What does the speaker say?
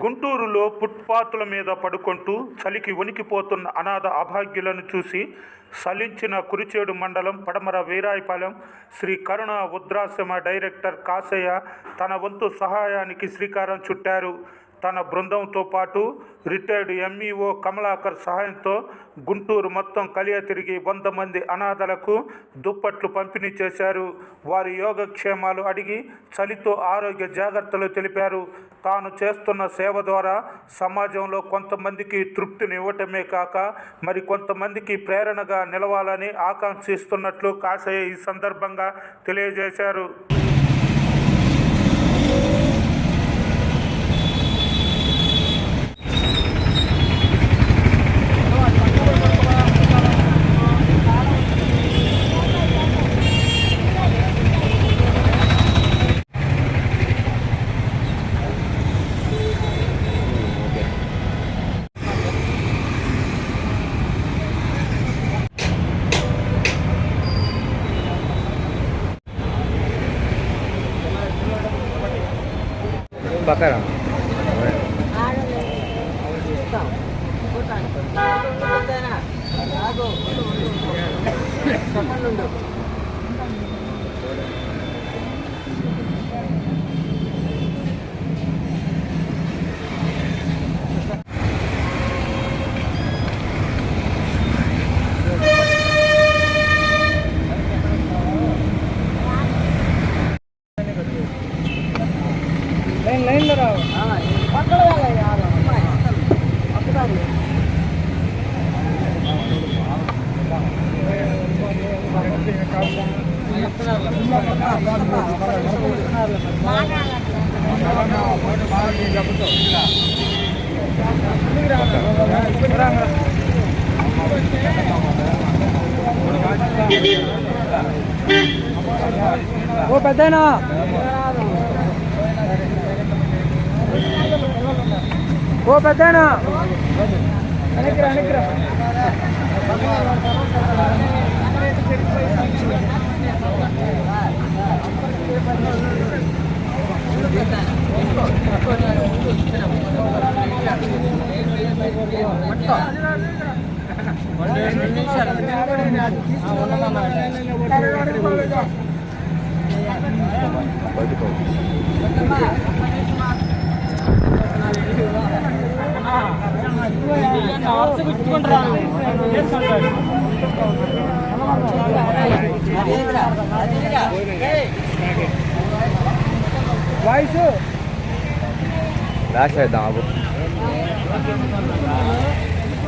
గుంటూరులో ఫుట్పాత్ల మీద పడుకుంటూ చలికి వణికిపోతున్న అనాథ అభాగ్యులను చూసి సలించిన కురిచేడు మండలం పడమర వీరాయపాలెం శ్రీ కరుణ ఉద్రాశ్రమ డైరెక్టర్ కాసయ్య తన వంతు సహాయానికి శ్రీకారం చుట్టారు. తన బృందంతో పాటు రిటైర్డ్ ఎంఈఓ కమలాకర్ సహాయంతో గుంటూరు మొత్తం కలియ తిరిగి వంద మంది అనాథలకు దుప్పట్లు పంపిణీ చేశారు. వారి యోగక్షేమాలు అడిగి చలితో ఆరోగ్య జాగ్రత్తలు తెలిపారు. తాను చేస్తున్న సేవ ద్వారా సమాజంలో కొంతమందికి తృప్తిని ఇవ్వటమే కాక మరి కొంతమందికి ప్రేరణగా నిలవాలని ఆకాంక్షిస్తున్నట్లు కాశయ్య ఈ సందర్భంగా తెలియజేశారు. bakaran. Thank you. ఓ పెద్దనా? ఓ పెద్దనా? వెనక్కిరా వెనక్కిరా వాయిస్ లాస్ట్